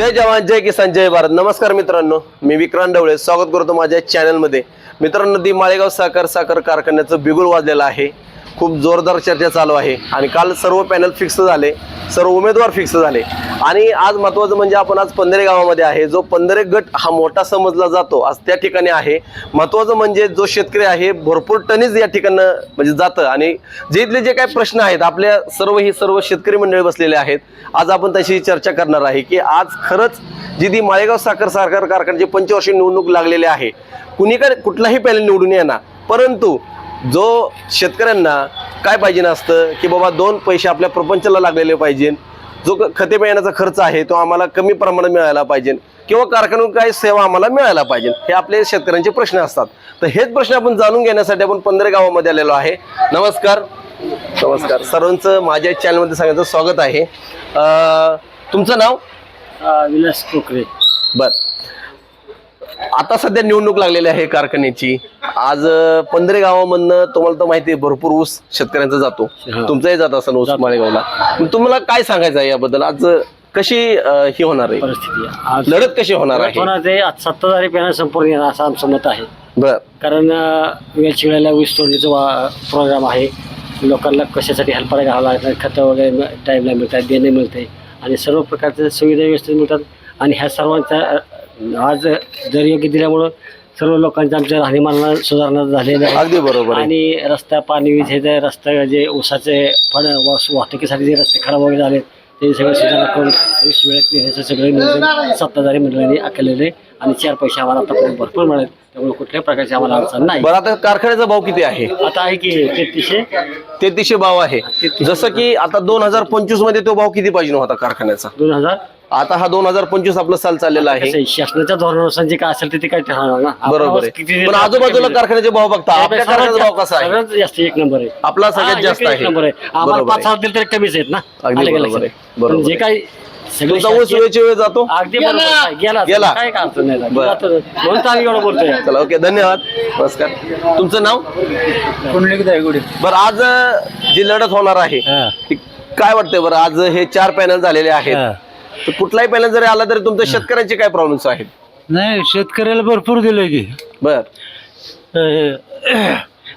जय जवान जय किसान जय भारत. नमस्कार मित्रांनो मी विक्रांत ढवळे स्वागत करतो माझ्या चॅनलमध्ये मित्रांनो दी माळेगाव साखर साखर कारखान्याचं बिगुल वाजलेलं आहे. खूप जोरदार चर्चा चालू आहे. आणि काल सर्व पॅनल फिक्स झाले सर्व उमेदवार फिक्स झाले. आणि आज महत्त्वाचं म्हणजे आपण आज पंधरे गावामध्ये आहे. जो पंधरे गट हा मोठा समजला जातो आज त्या ठिकाणी आहे. महत्त्वाचं म्हणजे जो शेतकरी आहे भरपूर टनीज या ठिकाणं म्हणजे जातं. आणि जे इथले जे काही प्रश्न आहेत आपल्या सर्व ही सर्व शेतकरी मंडळी बसलेले आहेत आज आपण तशी चर्चा करणार आहे की आज खरंच जी ती माळेगाव साखर साखर कारखान्याची पंचवर्षीय निवडणूक लागलेली आहे कुणीकडे कुठलाही पॅनल निवडून येणार. परंतु जो शेतकऱ्यांना काय पाहिजे नसतं की बाबा दोन पैसे आपल्या प्रपंचाला लागलेले पाहिजे जो खते बियाण्याचा खर्च आहे तो आम्हाला कमी प्रमाणात मिळायला पाहिजे किंवा कारखान्यातून काही सेवा आम्हाला मिळायला पाहिजे हे आपले शेतकऱ्यांचे प्रश्न असतात. तर हेच प्रश्न आपण जाणून घेण्यासाठी आपण पंधरा गावामध्ये आलेलो आहे. नमस्कार. नमस्कार. सर्वांचं माझ्या चॅनलमध्ये सांगायचं स्वागत आहे. अं, तुमचं नाव? विलास कोकरे बर. आता सध्या निवडणूक लागलेली आहे कारखान्याची. आज पंधरे गावामधनं तुम्हाला तर माहिती आहे भरपूर ऊस शेतकऱ्यांचा जातो. तुमचाही जात असेल ऊस माळेगावला. तुम्हाला काय सांगायचं आहे याबद्दल? आज कशी ही होणार आहे? परिस्थिती लढत कशी होणार आहे? होणार ते आज सत्ताधारी पॅनल संपूर्ण येणार असं आमचं मत आहे. बर. कारण वेळच्या वेळेला वीज तोडणीचा प्रोग्राम आहे. लोकांना कशासाठी हेल्पर घ्यावं लागतं खतं वगैरे टाईमला मिळतात देणे मिळते. आणि सर्व प्रकारच्या सुविधा व्यवस्थित मिळतात. आणि ह्या सर्वांचा आज योग्य दिल्यामुळं सर्व लोकांच्या आमच्या राहणीमानाला सुधारणा झालेल्या आहे. अगदी बरोबर आहे. आणि रस्ता पाणी वीज हे जे रस्ता जे ऊसाचे फळ वास- वाहतुकीसाठी जे रस्ते खराब वगैरे झाले ते सगळे सुधारणा करून वीस वेळेत नेण्याचं सगळे नियोजन सत्ताधारी मंडळांनी आखलेले आणि चार पैसे आम्हाला आतापर्यंत भरपूर मिळेल त्यामुळे कुठल्याही प्रकारची आम्हाला अडचण नाही. बरं आता कारखान्याचा भाव किती आहे? आता आहे की तेहतीसशे. तेहतीसशे भाव आहे. जसं की आता दोन हजार पंचवीसमध्ये तो भाव किती पाहिजे होता कारखान्याचा? दोन हजार आता हा दोन हजार पंचवीस आपलं साल चाललेला आहे. कसं शासनाच्या धोरणानुसार जे काय असेल ते ते काय ठरवणार ना. बरोबर आहे. पण आजूबाजूला कारखान्याचे भाव बघता आपल्या कारखान्याचा भाव कसा आहे? सगळ्यात जास्त एक नंबर आहे. आपला सगळ्यात हा, जास्त एक- एक आहे. नंबर आहे. आम्हाला बरोबर पाच आहे. हजार दिले तरी कमीच आहेत ना. अगदी आलं का बरोबर आहे. लक्षात? बरोबर पण जे आहे. काय सगळे तुमचा ऊस शासकीय- वेळच्या वेळ जातो? अगदी बरोबर आहे. गेला गेला. काय का अडचण नाही. बरं. जातो. म्हणून तर आम्ही एवढं बोलतोय. चला ओके धन्यवाद. नमस्कार. तुमचं नाव? कुंडलिक दायगुडी. बरं आज अं, जी लढत होणार आहे ती काय वाटतंय बरं? आज हे चार पॅनल झालेले आहेत. तर कुठलाही पॅनल जरी आला तरी तुमच्या शेतकऱ्यांचे काय प्रॉब्लेम्स आहेत? नाही शेतकऱ्याला भरपूर दिलंय की. बर. अं,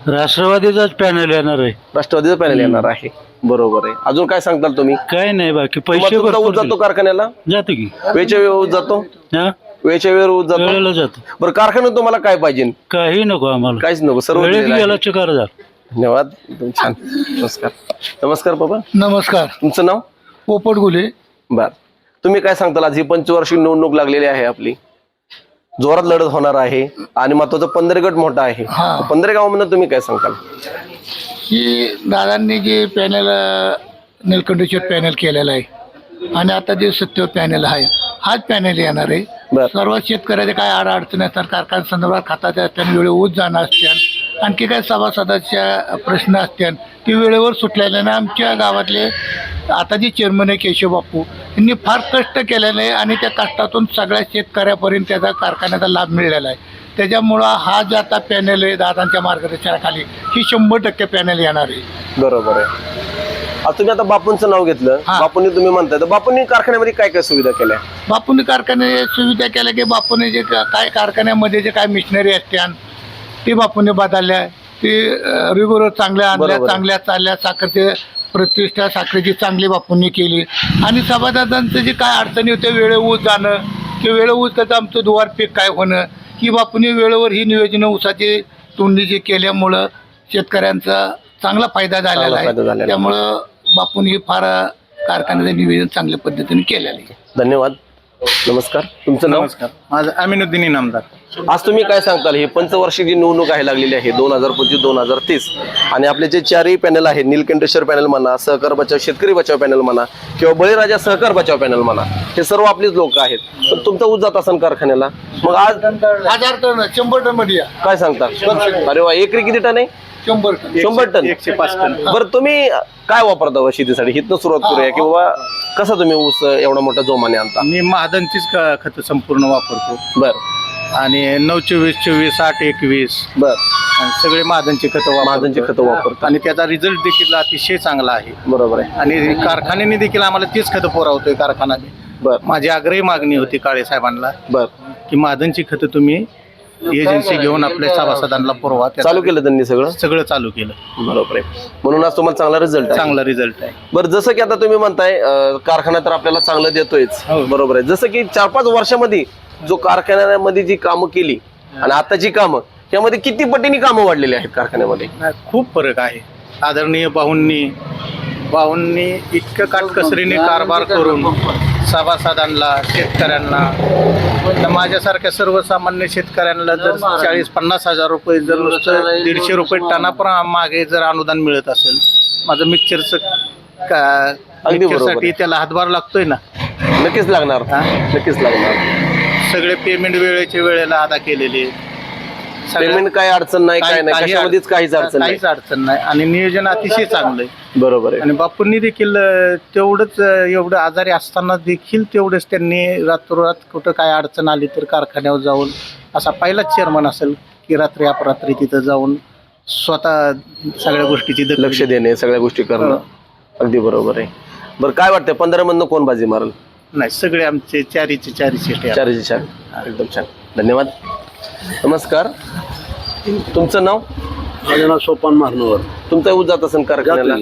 राष्ट्रवादीचाच पॅनल येणार आहे. राष्ट्रवादीचा पॅनल येणार आहे. बरोबर आहे. अजून काय सांगताल तुम्ही? काय नाही बाकी पैसे तुम्हाला तुमचा ऊस भरपूर जातो कारखान्याला? दिले. जातो की. वेळच्या वेळ ऊस जातो? हा? वेळच्या वेळ ऊस जातो? वेळेला जातो. बरं कारखान्यात तुम्हाला काय पाहिजे? काही नको आम्हाला. काहीच नको सर्व वेळेत दिलेलं आहे. गेला चिकार झाला धन्यवाद. एकदम छान. नमस्कार. नमस्कार बाबा. नमस्कार. तुमचं नाव? पोपट गुले बर. तुम्ही काय सांगताल आज ही पंचवार्षिक निवडणूक लागलेली आहे आपली? जोरात लढत होणार आहे आणि महत्वाचं पंधरे गट मोठा आहे. हा. पंधरे गावामधून तुम्ही काय सांगताल? की दादांनी जे पॅनल निलकंठेश्वर पॅनल केलेलं आहे आणि आता जे सत्य पॅनल आहे हाच पॅनल येणार आहे. बर. सर्व शेतकऱ्याचे काय आड अडचणी असतात कारखान्या संदर्भात खात्याच्या असतात वेळेवर ऊस जाणं असतात आणखी काय सभासदाच्या प्रश्न असतात ते वेळेवर सुटलेल्याने आमच्या गावातले आता जे चेअरमन आहे केशव बापू यांनी फार कष्ट केलेले आहे आणि त्या कष्टातून सगळ्या शेतकऱ्यापर्यंत त्याचा कारखान्याचा लाभ मिळालेला आहे. त्याच्यामुळं हा जे आता पॅनल आहे दादांच्या मार्गदर्शनाखाली ही शंभर टक्के पॅनल येणार आहे. बरोबर आहे. आज तुम्ही आता बापूंचं नाव घेतलं. हा. बापूंनी तुम्ही म्हणताय तर बापूंनी कारखान्यामध्ये काय काय सुविधा केल्या? बापूने कारखाने सुविधा केल्या की बापूने जे का- काय कारखान्यामध्ये जे काय मिशनरी असत्या ते बापूने बदलल्या. ते रेग्युलर चांगल्या आणल्या बरोबर. चांगल्या चालल्या साखरचे प्रतिष्ठा साखरेची चांगली बापूंनी केली. आणि सभासदांचं जे काय अडचणी होत्या वेळेवर जाणं की वेळेवर त्याचं आमचं दुवार पीक काय होणं ही बापूने वेळेवर ही नियोजनं ऊसाची तोंडी जी केल्यामुळं शेतकऱ्यांचा चांगला फायदा झालेला चांगला फायदा झालेला आहे. आहे. त्यामुळं बापूने फार कारखान्याचं नियोजन चांगल्या पद्धतीने केलेलं आहे. धन्यवाद. नमस्कार. तुमचं नाव? नमस्कार. माझं अमिनुद्दीन इनामदार. आज तुम्ही काय सांगताल? ही पंचवार्षिक जी निवडणूक आहे लागलेली आहे दोन हजार पंचवीस दोन हजार तीस आणि आपले जे चारही पॅनल आहे नीलकंठेश्वर पॅनल म्हणा सहकार बचाव शेतकरी बचाव पॅनल म्हणा किंवा बळीराजा सहकार बचाव पॅनल म्हणा हे सर्व आपलीच लोक आहेत. पण तुमचा ऊस जात असेल कारखान्याला. मग आज हजार टन शंभर टनमध्ये या. काय सांगता? अरे वा एकरी किती टन आहे? शंभर टन. शंभर टन. एकशे पाच टन. बरं तुम्ही काय वापरता बा शेतीसाठी? हिथनं सुरुवात करूया की बाबा कसा तुम्ही ऊस एवढा मोठा जोमाने आणता? मी महादनचीच खतं संपूर्ण वापरतो. बर. आणि नऊ चोवीस चोवीस आठ एकवीस. बर. आणि सगळे महादनची खतं वापरतो महाजनची खतं वापरता आणि त्याचा रिझल्ट देखील अतिशय चांगला आहे. बरोबर आहे. आणि कारखान्याने देखील आम्हाला तीच खतं पुरवतोय कारखाना बर. माझी आग्रही मागणी होती काळे साहेबांना बर. की मादनची खतं तुम्ही एजन्सी घेऊन आपल्या सभासदांना पुरवा. त्याचं चालू केलं त्यांनी सगळं? सगळं चालू केलं. बरोबर आहे. म्हणून आज तुम्हाला चांगला रिझल्ट आहे. चांगला रिझल्ट आहे. बरं जसं की आता तुम्ही म्हणताय अं, कारखाना तर आपल्याला चांगलं देतोयच. हो. बरोबर आहे. जसं की चार पाच वर्षामध्ये जो कारखान्यामध्ये जी कामं केली आणि आताची कामं त्यामध्ये किती पटीने कामं वाढलेली आहेत कारखान्यामध्ये? नाही, खूप फरक आहे. आदरणीय बाहूंनी बाहूंनी इतकं काटकसरीने कारभार करून सभासदांना शेतकऱ्यांना तर माझ्यासारख्या सर्वसामान्य शेतकऱ्यांना जर चाळीस पन्नास हजार रुपये जर नुसतं दीडशे रुपये टनापर मागे जर अनुदान मिळत असेल माझं मिक्सरचं का अगदी बरोबर मिक्सरसाठी आहे. त्याला हातभार लागतोय ना? नक्कीच लागणार. हा? नक्कीच लागणार. सगळे पेमेंट वेळेच्या वेळेला अदा केलेले पेमेंट काय अडचण नाही काय काही- नाही. काही कशामध्येच काहीच अडचण नाही. काहीच अडचण नाही. आणि नियोजन अतिशय चांगलं आहे. बरोबर आहे. आणि बापूंनी देखील तेवढंच एवढं आजारी असताना देखील तेवढंच त्यांनी रात्रोरात कुठं काय अडचण आली तर कारखान्यावर जाऊन असा पहिलाच चेअरमन असेल की रात्री अपरात्री तिथं जाऊन स्वतः सगळ्या गोष्टीची लक्ष देणे सगळ्या गोष्टी करणं. अगदी बरोबर आहे. बरं काय वाटतंय? पंधरा मधनं कोण बाजी मारल? नाही सगळे आमचे चारीचे चारी शेटे आहेत. चारशे छान एकदम छान. धन्यवाद. नमस्कार. तुमचं नाव? माझं नाव सोपान मारनवर. तुमचा ऊस जात असेल कारखान्याला.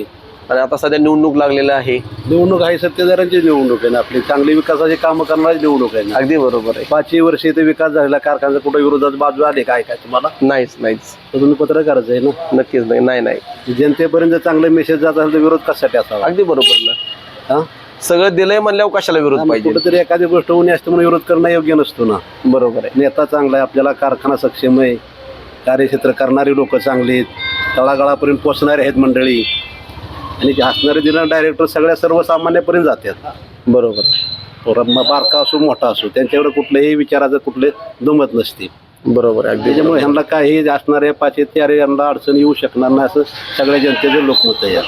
आणि आता सध्या निवडणूक लागलेलं आहे. निवडणूक आहे सत्तेदारांची निवडणूक आहे ना आपली. चांगली विकासाची कामं करणारी निवडणूक आहे ना. अगदी बरोबर आहे. पाचही वर्ष इथे विकास झालेला कारखान्याचा कुठं विरोधात बाजू आले काय काय तुम्हाला? नाहीच नाहीच. तर तुम्ही पत्रकारच आहे ना? नक्कीच नाही नाही नाही. जनतेपर्यंत चांगले मेसेज जात असेल तर विरोध कशासाठी असावा? अगदी बरोबर ना. हा? सगळं दिलंय म्हणल्यावर कशाला विरोध पाहिजे? कुठेतरी एखादी गोष्ट उणी असते म्हणून विरोध करणं योग्य नसतो ना. बरोबर आहे. नेता चांगला आहे आपल्याला कारखाना सक्षम आहे कार्यक्षेत्र करणारी लोक चांगली आहेत तळागाळापर्यंत पोचणारे आहेत मंडळी. आणि जे हसणारे दिनार डायरेक्टर सगळ्या सर्वसामान्यपर्यंत जातात. बरोबर. बारका असो मोठा असो त्यांच्याकडे कुठल्याही विचाराचं कुठले दुमत नसते. बरोबर आहे अगदी त्याच्यामुळे ह्यांना काही असणारे पाचशे तेरे यांना अडचण येऊ शकणार नाही असं सगळ्या जनतेचं लोकमत आहे.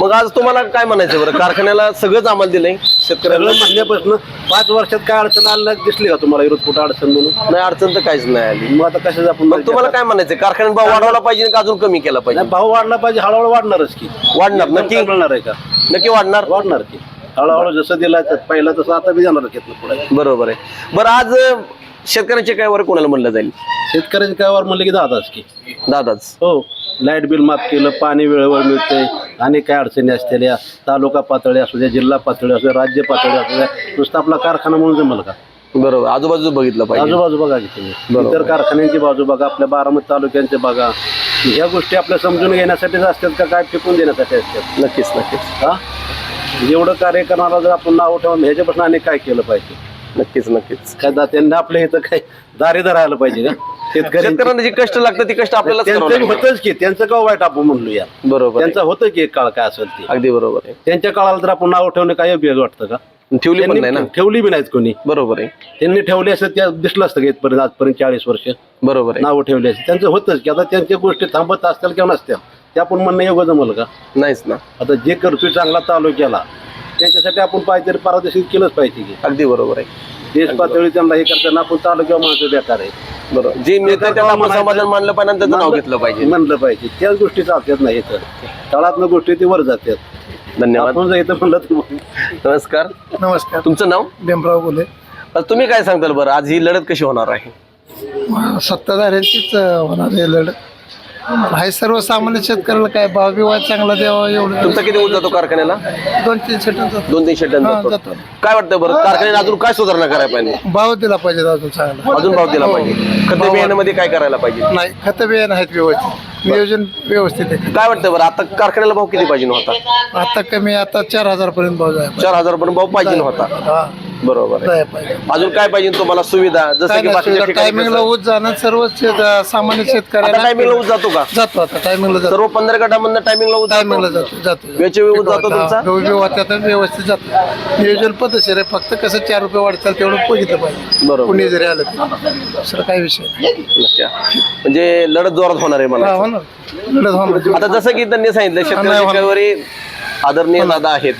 मग आज तुम्हाला काय म्हणायचं बरं? कारखान्याला सगळंच आम्हाला दिलंय शेतकऱ्याला सगळं म्हणण्यापासून पाच वर्षात काय अडचण आली नाही दिसली का तुम्हाला विरोध कुठं अडचण म्हणून? नाही अडचण तर काहीच नाही आली. मग आता कशाचं आपण मग तुम्हाला काय म्हणायचं कारखान्यात भाव वाढवला पाहिजे का अजून कमी केला पाहिजे? नाही, भाव वाढला पाहिजे हळूहळू वाढणारच की. वाढणार नक्की? मिळणार आहे का? नक्की वाढणार? वाढणार की. हळूहळू जसं दिला पहिला तसं आता बी जाणार घेतलं पुढे. बरोबर आहे. बरं आज अं, शेतकऱ्यांचे काय वर कोणाला म्हणलं जाईल? शेतकऱ्याचे काय वर म्हणलं की दादाच की. दादाच. हो लाइट बिल माफ केलं पाणी वेळेवर मिळतंय आणि काय अडचणी असलेल्या तालुका पातळी असू द्या जिल्हा पातळी असू द्या राज्य पातळी असू द्या नुसतं आपला कारखाना म्हणून जमल का? बरोबर. आजूबाजू बघितलं पाहिजे. आजूबाजू बघा की तुम्ही. बरोबर. इतर कारखान्यांची बाजू बघा आपल्या बारामती तालुक्यांचे बघा. ह्या गोष्टी आपल्या समजून घेण्यासाठीच असतात का काय फेकून देण्यासाठी असतात? नक्कीच नक्कीच. हा? एवढं कार्य करणारा जर आपण नाव ठेवून ह्याच्यापासून अनेक काय केलं पाहिजे? नक्कीच नक्कीच. काय दा- त्यांना आपल्या इथं काय दारेदार राहायला पाहिजे का? शेतकरी शेतकऱ्यांना जे कष्ट लागतं ते कष्ट त्यांचं लागतं. होतच की त्यांचं गाव वाईट आपण म्हणलो या? बरोबर. आहे. त्यांचं होतं की एक काळ काय असेल ते. अगदी बरोबर आहे. त्यांच्या काळाला तर आपण नाव ठेवणे काय योग्य वाटतं का? ठेवली पण नाही ना. त्यांनी ठेवली बी नाहीत कोणी. बरोबर आहे. त्यांनी ठेवली असं त्या दिसलं असतं का इथपर्यंत आजपर्यंत चाळीस वर्ष? बरोबर आहे. नावं ठेवली असते त्यांचं होतच की आता त्यांच्या गोष्टी थांबत असतील किंवा नसत्या ते आपण म्हणणं योग्य जमल का? नाहीच ना. आता जे करतोय चांगला तालुक्याला त्यांच्यासाठी आपण पाहिजे पारदर्शक केलंच पाहिजे की. अगदी बरोबर आहे. देश पातळी त्यांना हे करताना आपण तालुक्यावर माणसं बेकार आहे. बरोबर. जे मिळतं त्याला आपण समाधान मानलं पाहिजे आणि त्याचं नाव घेतलं पाहिजे. म्हणलं पाहिजे. त्याच गोष्टी चालतात नाही तर तळातनं गोष्टी ती वर जातात. धन्यवाद. आपण जायचं म्हणलं तर नमस्कार. नमस्कार. तुमचं नाव? भीमराव बोले. आता तुम्ही काय सांगताल बरं? आज ही लढत कशी होणार आहे? सत्ताधाऱ्यांचीच अं, होणार आहे लढत. आहे सर्वसामान्य शेतकऱ्याला काय? भाव बिवा चांगला द्यावा एवढं तुमचा किती ऊस जातो कारखान्याला? दोन तीन सेटांचा दोन तीनशे टन हा, जातो. जातो. काय वाटतं बरं? कारखान्याने अजून काय सुधारणा करायला पाहिजे? भाव दिला पाहिजे अजून चांगला. अजून भाव दिला पाहिजे. खत बियाण्यामध्ये काय करायला पाहिजे? नाही खत बियाणं आहेत व्यवस्थित. नियोजन व्यवस्थित आहे. काय वाटतं बरं? आता कारखान्याला भाव किती पाहिजे होता? आता कमी आता चार हजार पर्यंत भाव जाय चार हजार पर्यंत भाव पाहिजे होता. हा. बरोबर आहे. अजून काय पाहिजे तुम्हाला? सुविधा? जसं की बाकीच्या ठिकाणी टायमिंगला कसं- ऊस जाणं सर्व शेत- सामान्य आता शेतकऱ्याला टायमिंगला ऊस जातो का? जातो आता टायमिंगला जातो. सर्व पंधरा गटामधनं टायमिंगला ऊस टायमिंगला जातो? जातो जातो वेळच्या वेळी ऊस जातो तुमचा? व्यवस्थित व्यवस्थित जातो. नियोजन पद्धतशीर आहे. फक्त कसं चार रुपये वाढतात तेवढं बघितलं पाहिजे. बरोबर. कुणी जरी आलं तरी. दुसरं काही विषय नाही. अच्छा. म्हणजे लढत जोरात होणार आहे हा, मला लढत होणार. आता जसं की त्यांनी सांगितलं होणार. आदरणीय दादा आहेत.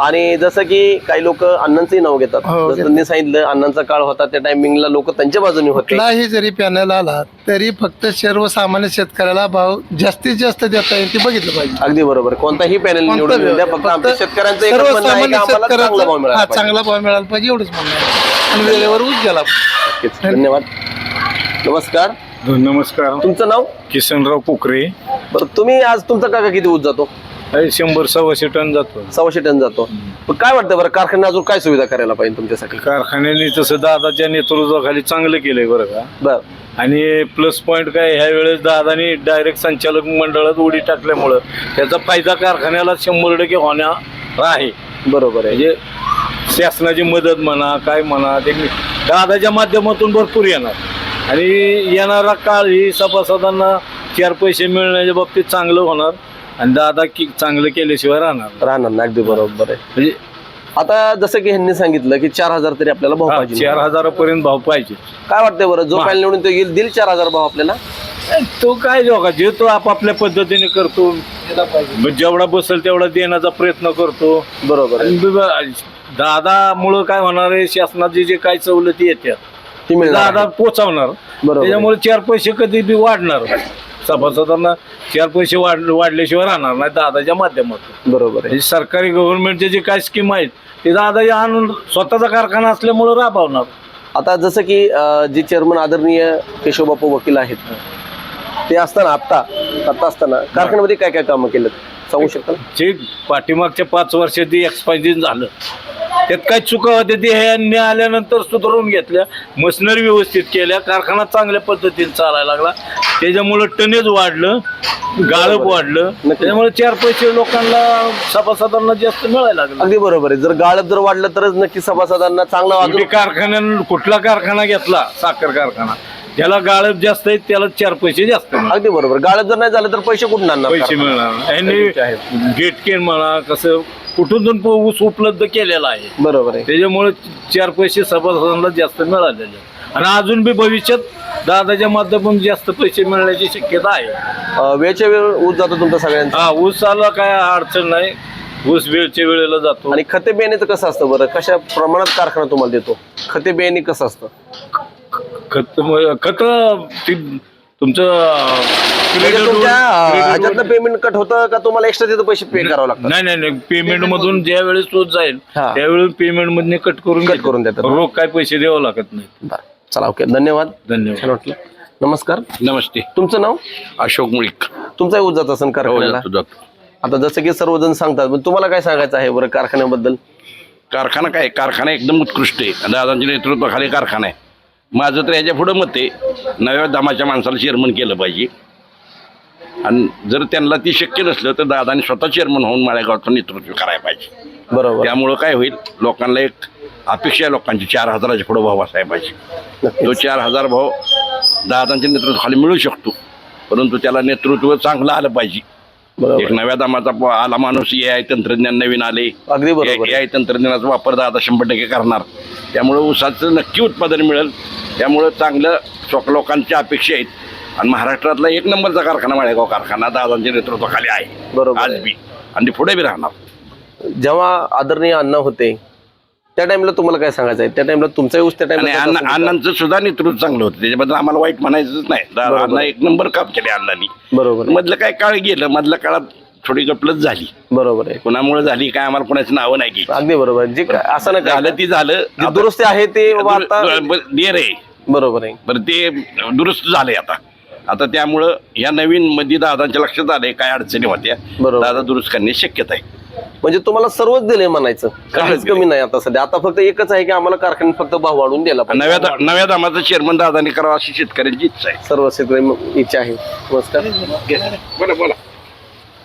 आणि जसं की काही लोक अण्णांचंही नाव घेतात. हो, जसं त्यांनी सांगितलं अण्णांचा काळ होता त्या टायमिंगला लोक त्यांच्या बाजूने होते. कुठलाही जरी पॅनल आला तरी फक्त सर्वसामान्य शेतकऱ्याला भाव जास्तीत जास्त देता येईल ते बघितलं पाहिजे. अगदी बरोबर. कोणताही पॅनल निवडून येऊ द्या फक्त आमच्या शेतकऱ्यांचं एकच म्हणणं आहे की सर्वसामान्य आम्हाला चांगला भाव शेतकऱ्याचा मिळाला हा पाहिजे. चांगला भाव मिळाला पाहिजे एवढंच म्हणणं आहे. आणि वेळेवर ऊस गेला. नक्कीच. धन्यवाद. नमस्कार. नमस्कार. तुमचं नाव? किसनराव पोखरे. बरं तुम्ही आज तुमचा काका किती ऊस जातो? शंभर सव्वाशे टन जातो. सव्वाशे टन जातो. पण काय वाटतं बरं कारखान्यात अजून काय सुविधा करायला पाहिजे तुमच्यासाठी? कारखान्याने तसं दादाच्या नेतृत्वाखाली चांगलं केलंय बरं का. बर. आणि प्लस पॉईंट काय ह्या वेळेस दादानी डायरेक्ट संचालक मंडळात उडी टाकल्यामुळं त्याचा फायदा कारखान्याला शंभर टक्के होणार आहे. बरोबर आहे. म्हणजे शासनाची मदत म्हणा काय म्हणा ते दादाच्या माध्यमातून भरपूर येणार. आणि येणारा काळ ही सभासदांना चार पैसे मिळण्याच्या बाबतीत चांगलं होणार. आणि दादा की चांगलं केल्याशिवाय राहणार. राहणार ना अगदी बरोबर आहे. म्हणजे आता जसं की ह्यांनी सांगितलं की चार हजार तरी आपल्याला भाव हा, पाहिजे. चार हजारापर्यंत भाव पाहिजे. काय वाटतंय बरं? जो पॅनल निवडून तो येईल दिल चार हजार भाव आपल्याला? तो काय जोगा? जे तो आपापल्या पद्धतीने करतो मग जेवढा बसेल तेवढा देण्याचा प्रयत्न करतो. बरोबर आहे. आणि ब- दादामुळं काय होणार आहे शासनाची जे काय सवलती येतात ती ते मिळणार दादा आहे. पोचावणार बरोबर आहे. त्याच्यामुळे चार पैसे कधी बी वाढणार. सभासदांना चार पैसे वाढ वाढल्याशिवाय राहणार नाही दादाच्या माध्यमातून. बरोबर आहे. सरकारी गव्हर्नमेंटचे जे काय स्कीम आहेत ते दादा या आणून स्वतःचा कारखाना असल्यामुळे राबवणार. आता जसं की अं, जे चेअरमन आदरणीय केशवबापू वकील आहेत ते असताना आत्ता आत्ता असताना कारखान्यामध्ये काय काय कामं केलं सांगू शकता जे पाठीमागच्या पाच वर्षात एक्सपान्शन झालं. त्यात काय चुका होत्या ते ह्यांनी आल्यानंतर सुधारून घेतल्या मशिनरी व्यवस्थित केल्या कारखाना चांगल्या पद्धतीने चालायला लागला. त्याच्यामुळं टनेज वाढलं गाळप वाढलं. त्याच्यामुळे चार पैसे लोकांना सभासदांना जास्त मिळायला लागलं. अगदी बरोबर आहे. जर गाळप जर वाढलं तरच नक्की सभासदांना चांगला कारखान्यानं कुठला कारखाना घेतला? साखर कारखाना. ज्याला गाळप जास्त आहे त्याला चार पैसे जास्त. अगदी बरोबर. गाळप जर नाही झालं तर पैसे कुठून आणणार? पैसे कारखाना? मिळणार यांनी गेटकेन म्हणा कसं कुठून पण ऊस उपलब्ध केलेला आहे. बरोबर आहे. त्याच्यामुळे चार पैसे सभासदांना जास्त मिळालेले आहेत. आणि अजून बी भविष्यात दादाच्या माध्यमातून जास्त पैसे मिळण्याची शक्यता आहे. अं, वेळच्या वेळ ऊस जातो तुमचा सगळ्यांचा? हा ऊसाला काय अडचण नाही. ऊस वेळच्या वेळेला जातो. आणि खते बियाण्याचं कसं असतं बरं? कशा प्रमाणात कारखाना तुम्हाला देतो? खते बियाणे कसं असतं? खत खत ती तुमचं म्हणजे पेमेंट कट होतं का तुम्हाला एक्स्ट्रा तिथं पैसे पे करावं लागतात? नाही नाही नाही पेमेंट मधून ज्या वेळेस तोच जाईल हा. त्यावेळेस पेमेंट मधने कट करून कट करून देतात. रोख काय पैसे द्यावं लागत नाही. बरं चला ओके धन्यवाद. धन्यवाद. वाटलं. नमस्कार. नमस्ते. तुमचं नाव? अशोक मुळीक. तुमचा ऊस जात असेल हो कारखान्याला जातो. आता जसं की सर्वजण सांगतात पण तुम्हाला काय सांगायचं आहे बरं कारखान्याबद्दल? कारखाना काय? कारखाना एकदम उत्कृष्ट आहे. दादांच्या नेतृत्वाखाली कारखाना आहे. माझं तर याच्या पुढं मत आहे नव्या दामाच्या माणसाला चेअरमन केलं पाहिजे. आणि जर त्यांना ती शक्य नसलं तर दादाने स्वतः चेअरमन होऊन माळेगावचं नेतृत्व करायला पाहिजे. बरोबर. त्यामुळं काय होईल लोकांना एक अपेक्षा आहे लोकांची चार हजाराच्या पुढं भाव असायला पाहिजे. तो चार हजार भाव दादांच्या नेतृत्वाखाली मिळू शकतो परंतु त्याला नेतृत्व चांगलं आलं पाहिजे. एक नव्या दामाचा प- आला माणूस ए आय तंत्रज्ञान नवीन आले. अगदी बरोबर. ए आय तंत्रज्ञानाचा वापर दादा शंभर टक्के करणार. त्यामुळे ऊसाचं नक्की उत्पादन मिळेल. त्यामुळं चांगलं चोक लोकांच्या अपेक्षा आहेत. आणि महाराष्ट्रातला एक नंबरचा कारखाना माळेगाव कारखाना दादांच्या नेतृत्वाखाली आहे. बरोबर आज. बी. आणि ते पुढे बी राहणार. जेव्हा आदरणीय अण्णा होते त्या टाइमला तुम्हाला काय सांगायचं आहे? त्या टाइमला तुमचा ऊस त्या आणि अण्णा टाइमला अण्णांचं सुद्धा नेतृत्व चांगलं होतं. त्याच्याबद्दल आम्हाला वाईट म्हणायचंच नाही. बरोबर. अण्णा एक नंबर काम केले अण्णांनी. बरोबर. आहे. मधलं काय काळ गेलं मधल्या काळात थोडी गपलत झाली. बरोबर आहे. कुणामुळे झाली काय आम्हाला कोणाची नावं नाही घ्यायची. अगदी बरोबर. आहे. जे काय- असं नाही झालं ती झालं. जे दुरुस्ती आहे ते बाबा आता देर आहे. बरोबर आहे. बरं ते दुरुस्त झाले आता. आता त्यामुळं या नवीन मध्ये दादांच्या लक्षात आले काय अडचणी होत्या. बरोबर. दादा दुरुस्त करण्याची शक्यता आहे. म्हणजे तुम्हाला सर्वच दिले म्हणायचं. काहीच. कमी नाही आता सध्या. आता फक्त एकच आहे की आम्हाला कारखान्यात फक्त भाव वाढून दिला पाहिजे. नव्या दा- नव्या दामाचं चेअरमन दादाने करावं अशी शेतकऱ्यांची इच्छा आहे. सर्व शेतकरी इच्छा आहे. नमस्कार. बोला बोला.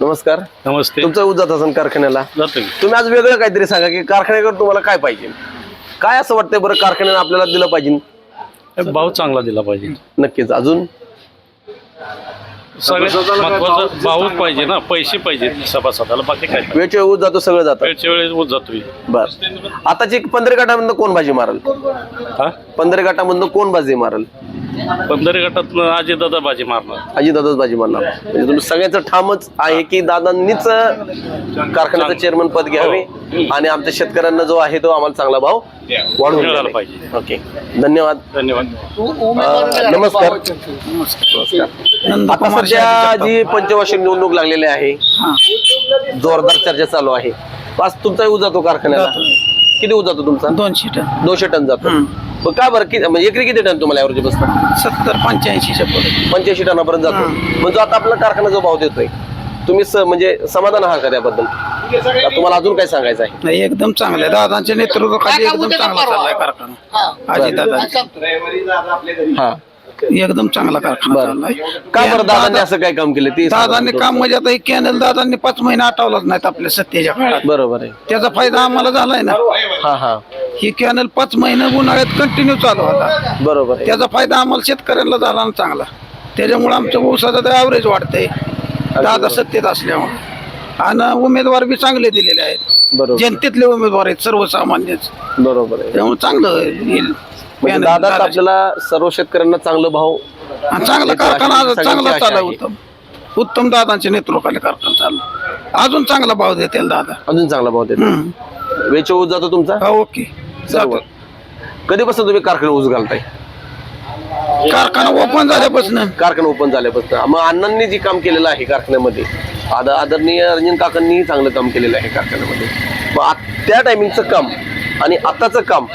नमस्कार. नमस्ते. तुमचा ऊस जात असेल कारखान्याला. जातो तुम्ही आज वेगळं काहीतरी सांगा की कारखान्याकडे तुम्हाला काय पाहिजे? काय असं वाटतंय बरं कारखान्याने आपल्याला दिलं पाहिजे? भाव चांगला दिला पाहिजे. नक्कीच. अजून? सगळ्यात महत्वाचं भावच पाहिजे ना पैसे पाहिजे सभासदाला बाकी काय वेळच्या ऊस जातो सगळं जातं. वेळच्या वेळेस ऊस जातोय बर. आताची पंधरा गटामधनं कोण बाजी मारल? हा? पंधरा गटामधनं कोण बाजी मारल? पंधरा गटात अजितदादा बाजी मारणार. अजितदादाच बाजी मारणार. म्हणजे तुम्ही सगळ्यांचं ठामच आहे की दादांनीच कारखान्याचं चेअरमन पद घ्यावे आणि आमच्या शेतकऱ्यांना जो आहे तो आम्हाला चांगला भाव वाढवून मिळाला द्यावा. पाहिजे. ओके. धन्यवाद. धन्यवाद. अं, नमस्कार. आता सध्या जी पंचवार्षिक निवडणूक लागलेली आहे. जोरदार चर्चा चालू आहे. आज तुमचा ऊस जातो कारखान्याला? किती ऊस जातो तुमचा? दोनशे टन. दोनशे टन जातो. मग का बरं? किती म्हणजे एकरी किती टन तुम्हाला ऍव्हरेज बसतं? सत्तर पंच्याऐंशीच्या पुढे. पंच्याऐंशी टनापर्यंत जातो. मग जो आता आपला कारखाना जो भाव देतोय तुम्ही म्हणजे समाधान आहात का त्याबद्दल? तुम्हाला अजून काय सांगायचं आहे? नाही एकदम चांगलं आहे. दादांच्या नेतृत्वाखाली एकदम चांगला चाललाय कारखाना. अजित दादा हा. एकदम चांगला कारखाना बरं. चाललाय. का बरं दादांनी असं काय काम केलं? ते सांगा दादांनी थोडं. काम म्हणजे आता हे कॅनल दादांनी पाच महिने आठवलाच नाहीत आपल्या सत्तेच्या काळात. बरोबर आहे. त्याचा फायदा आम्हाला झालाय ना. हा हा. ही कॅनल पाच महिने उन्हाळ्यात कंटिन्यू चालू होता. बरोबर आहे. त्याचा फायदा आम्हाला शेतकऱ्यांना झाला ना चांगला. त्याच्यामुळे आमचं ऊसाचं तर ॲव्हरेज वाढतंय दादा सत्तेत असल्यामुळे. आणि उमेदवार बी चांगले दिलेले आहेत. बरोबर. जनतेतले उमेदवार आहेत सर्वसामान्यच. बरोबर आहे. त्यामुळे चांगलं येईल. म्हणजे दादाचे. आपल्याला सर्व शेतकऱ्यांना चांगलं भाव चांगला आशा- कारखाना सगळ्यांची चांगला आशा चालला आहे. उत्तम. उत्तम दादांच्या नेतृत्वाखाली कारखाना चालला अजून चांगला भाव देतील दादा. अजून चांगला भाव देतो हम्म. वेच ऊस जातो तुमचा? हा ओके. सर्व. जातो. कधीपासून तुम्ही कारखाना ऊस घालताय? कारखाना ओपन झाल्यापासून. कारखाना ओपन झाल्यापासून. मग अण्णांनी जे काम केलेलं आहे कारखान्यामध्ये आद आदरणीय रंजन काकांनी चांगलं काम केलेलं आहे कारखान्यामध्ये. मग त्या टायमिंगचं काम आणि आताचं काम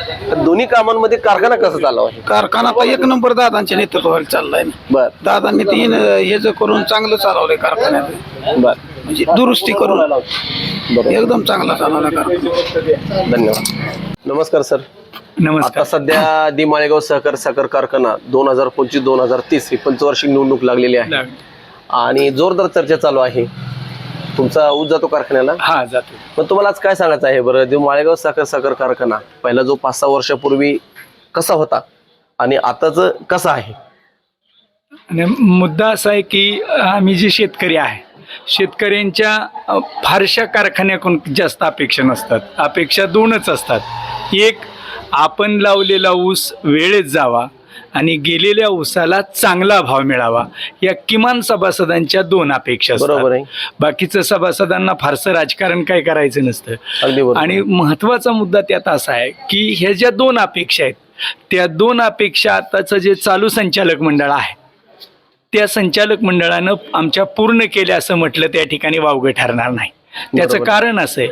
दोन्ही कामांमध्ये कारखाना कसा चालू आहे? कारखाना आता एक नंबर दादांच्या नेतृत्वाखाली चाललाय बर. दादांनी तीन हे जे करून चांगलं चालवलंय कारखान्यात. बर. म्हणजे दुरुस्ती करून. एकदम चांगला चालवला कारखाना. धन्यवाद. नमस्कार सर. आता नमस्कार सध्या दि माळेगाव सहकार साखर कारखाना दोन हजार पंचवीस दोन हजार तीस ही पंचवार्षिक निवडणूक लागलेली आहे. आणि जोरदार चर्चा चालू आहे. तुमचा ऊस जातो कारखान्याला? हा जातो. मग तुम्हाला आज काय सांगायचं आहे बरं? दि माळेगाव साखर साखर कारखाना पहिला जो पाच सहा वर्षापूर्वी कसा होता? आणि आताच कसा आहे? आणि मुद्दा असा आहे की आम्ही जे शेतकरी आहे शेतकऱ्यांच्या अ, फारशा कारखान्याकडून जास्त अपेक्षा नसतात. अपेक्षा दोनच असतात. एक आपण लावलेला ऊस वेळेत जावा. आणि गेलेल्या ऊसाला चांगला भाव मिळावा. या किमान सभासदांच्या दोन अपेक्षा बरोबर आहे. बाकीचं सभासदांना फारसं राजकारण काय करायचं नसतं. आणि महत्त्वाचा मुद्दा त्यात असा आहे की ह्या ज्या दोन अपेक्षा आहेत त्या दोन अपेक्षा आताचं जे चालू संचालक मंडळ आहे त्या संचालक मंडळानं आमच्या पूर्ण केल्या असं म्हटलं त्या ठिकाणी वावगं ठरणार नाही. त्याचं. कारण असं आहे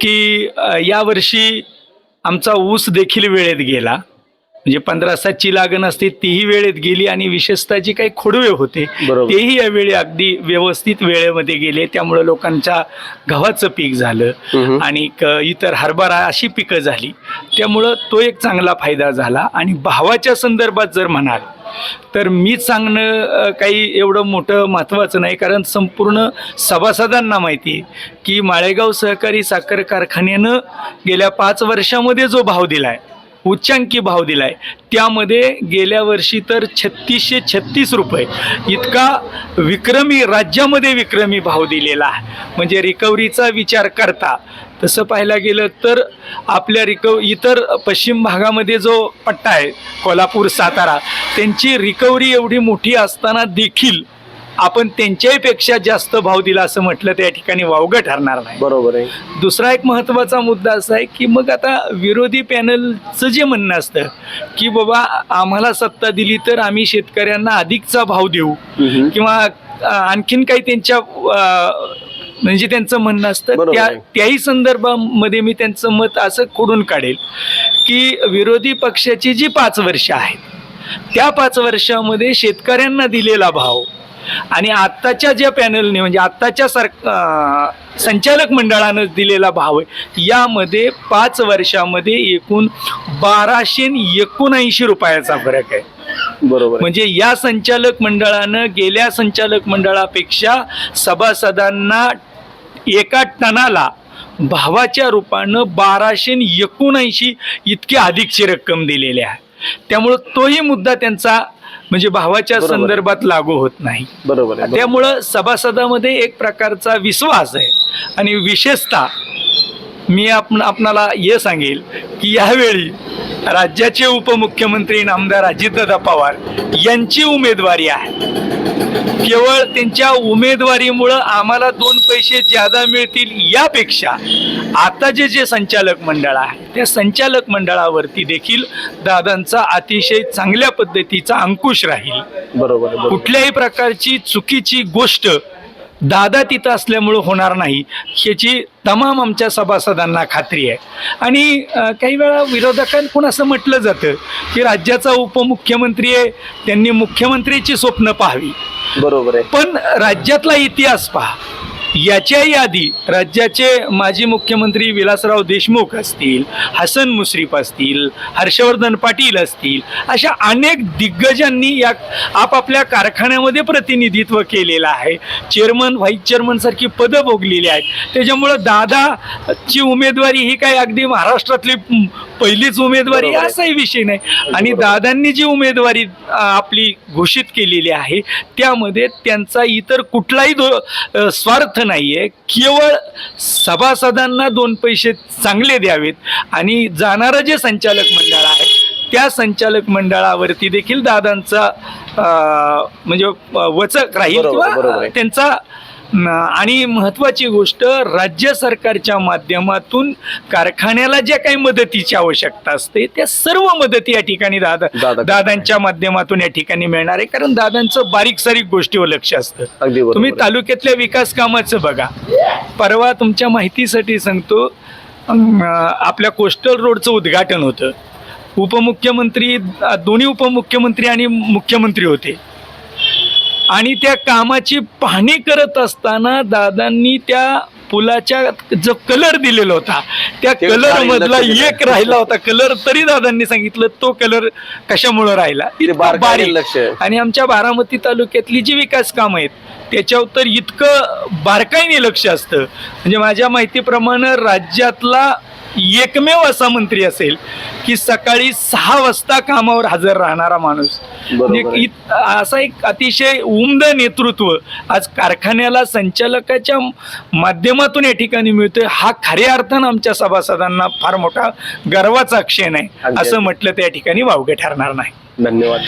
की यावर्षी आमचा ऊस देखील वेळेत गेला. म्हणजे पंधरा सातची लागण असते तीही वेळेत गेली आणि विशेषतः जी काही खोडवे होते. तेही यावेळी अगदी व्यवस्थित वेळेमध्ये गेले त्यामुळे लोकांच्या गव्हाचं पीक झालं. आणि इतर हरभरा अशी पिकं झाली त्यामुळं तो एक चांगला फायदा झाला आणि भावाच्या संदर्भात जर म्हणाल तर मी सांगणं काही एवढं मोठं महत्त्वाचं नाही कारण संपूर्ण सभासदांना माहिती आहे की माळेगाव सहकारी साखर कारखान्यानं गेल्या पाच वर्षामध्ये जो भाव दिलाय उच्चांकी भाव दिलाय. त्यामध्ये गेल्या वर्षी तर छत्तीसशे छत्तीस रुपये. इतका विक्रमी राज्यामध्ये विक्रमी भाव दिलेला आहे. म्हणजे रिकव्हरीचा विचार करता. तसं पाहायला गेलं तर आपल्या रिकव इतर पश्चिम भागामध्ये जो पट्टा आहे कोल्हापूर सातारा त्यांची रिकव्हरी एवढी मोठी असताना देखील आपण त्यांच्याहीपेक्षा जास्त भाव दिला असं म्हटलं त्या ठिकाणी वावगं ठरणार नाही बरोबर आहे दुसरा एक महत्त्वाचा मुद्दा असा आहे की मग आता विरोधी पॅनलचं जे म्हणणं असतं की बाबा आम्हाला सत्ता दिली तर आम्ही शेतकऱ्यांना अधिकचा भाव देऊ. किंवा आणखीन काही त्यांच्या म्हणजे त्यांचं म्हणणं असतं त्या. त्याही संदर्भामध्ये मी त्यांचं मत असं खोडून काढेल की विरोधी पक्षाची जी पाच वर्ष आहेत त्या पाच वर्षामध्ये शेतकऱ्यांना दिलेला भाव आणि आत्ताच्या ज्या पॅनलने म्हणजे आत्ताच्या सर संचालक मंडळानं दिलेला भाव आहे यामध्ये पाच वर्षामध्ये एकूण बाराशे एकोणऐंशी रुपयाचा फरक आहे बरोबर. म्हणजे या संचालक मंडळानं गेल्या संचालक मंडळापेक्षा सभासदांना एका टनाला भावाच्या रूपानं बाराशे एकोणऐंशी इतकी अधिकची रक्कम दिलेली आहे त्यामुळं तोही मुद्दा त्यांचा म्हणजे भावाच्या. संदर्भात लागू होत नाही बरोबर त्यामुळं सभासदामध्ये एक प्रकारचा विश्वास आहे आणि विशेषतः मी आपण आपणाला हे सांगेल की यावेळी राज्याचे उपमुख्यमंत्री नामदार अजितदादा पवार यांची उमेदवारी आहे. केवळ त्यांच्या उमेदवारीमुळं आम्हाला दोन पैसे ज्यादा मिळतील यापेक्षा आता जे जे संचालक मंडळ आहे त्या संचालक मंडळावरती देखील दादांचा अतिशय चांगल्या पद्धतीचा अंकुश राहील. बरोबर. कुठल्याही प्रकारची चुकीची गोष्ट दादा तिथं असल्यामुळं होणार नाही ह्याची तमाम आमच्या सभासदांना खात्री आहे. आणि काही वेळा विरोधकांकडून असं म्हटलं जातं की राज्याचा उपमुख्यमंत्री आहे त्यांनी मुख्यमंत्र्याची स्वप्न पाहावी. बरोबर आहे. पण राज्यातला इतिहास पहा. याच्याही आधी राज्याचे माजी मुख्यमंत्री विलासराव देशमुख असतील हसन मुश्रीफ असतील हर्षवर्धन पाटील असतील अशा अनेक दिग्गजांनी या आपापल्या कारखान्यामध्ये प्रतिनिधित्व केलेलं आहे. चेअरमन व्हाईस चेअरमनसारखी पदं भोगलेली आहेत. त्याच्यामुळं दादाची उमेदवारी ही काय अगदी महाराष्ट्रातली पहिलीच उमेदवारी. असाही विषय नाही आणि दादांनी जी उमेदवारी आपली घोषित केलेली आहे त्यामध्ये त्यांचा इतर कुठलाही दो स्वार्थ नाही आहे केवळ सभासदांना दोन पैसे चांगले द्यावेत आणि जाणारं जे संचालक मंडळ आहे त्या संचालक मंडळावरती देखील दादांचा म्हणजे वचक राहील किंवा. त्यांचा आणि महत्त्वाची गोष्ट राज्य सरकारच्या माध्यमातून कारखान्याला ज्या काही मदतीची आवश्यकता असते त्या सर्व मदती या ठिकाणी दादा दादा- दादांच्या माध्यमातून या ठिकाणी मिळणार आहे. कारण दादांचं बारीक सारीक गोष्टीवर लक्ष असतं. तुम्ही. तालुक्यातल्या विकास कामाचं बघा. परवा तुमच्या माहितीसाठी सांगतो आपल्या कोस्टल रोडचं उद्घाटन होतं. उपमुख्यमंत्री दोन्ही उपमुख्यमंत्री आणि मुख्यमंत्री होते. आणि त्या कामाची पाहणी करत असताना दादांनी त्या पुलाच्या जो कलर दिलेला होता त्या कलर मधला. एक राहिला होता कलर तरी दादांनी सांगितलं तो कलर कशामुळे राहिला बारीक. आणि आमच्या बारामती तालुक्यातली जी विकास कामं आहेत त्याच्यावर तर इतकं बारकाईने लक्ष असतं म्हणजे माझ्या माहितीप्रमाणे राज्यातला एकमेव असा मंत्री असेल की सकाळी सहा वाजता कामावर हजर राहणारा माणूस. असा एक अतिशय उमद नेतृत्व आज कारखान्याला संचालकाच्या माध्यमातून या ठिकाणी मिळतोय हा खऱ्या अर्थानं आमच्या सभासदांना फार मोठा गर्वाचा क्षण आहे. असं म्हटलं तर या ठिकाणी वावगे ठरणार नाही. धन्यवाद.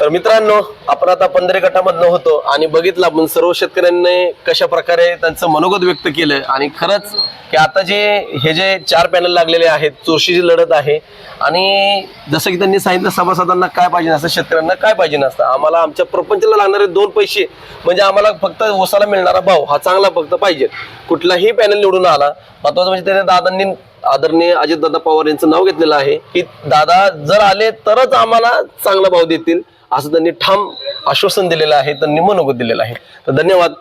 तर मित्रांनो आपण आता पंधरे गटामधनं होतो आणि बघितलं आपण सर्व शेतकऱ्यांनी कशा प्रकारे त्यांचं मनोगत व्यक्त केलं आणि खरंच की आता जे हे जे चार पॅनल लागलेले आहेत चुरशीची लढत आहे आणि जसं की त्यांनी सांगितलं सभासदांना काय पाहिजे नसतं शेतकऱ्यांना काय पाहिजे नसतं. आम्हाला आमच्या प्रपंचाला लागणारे दोन पैसे म्हणजे आम्हाला फक्त ओसाला मिळणारा भाव हा चांगला फक्त पाहिजे. कुठलाही पॅनल निवडून आला महत्वाचं म्हणजे त्याने दादांनी आदरणीय अजितदादा पवार यांचं नाव घेतलेलं आहे की दादा जर आले तरच आम्हाला चांगला भाव देतील. असं त्यांनी ठाम आश्वासन दिलेलं आहे त्यांनी निमणूक दिलेलं आहे. तर धन्यवाद.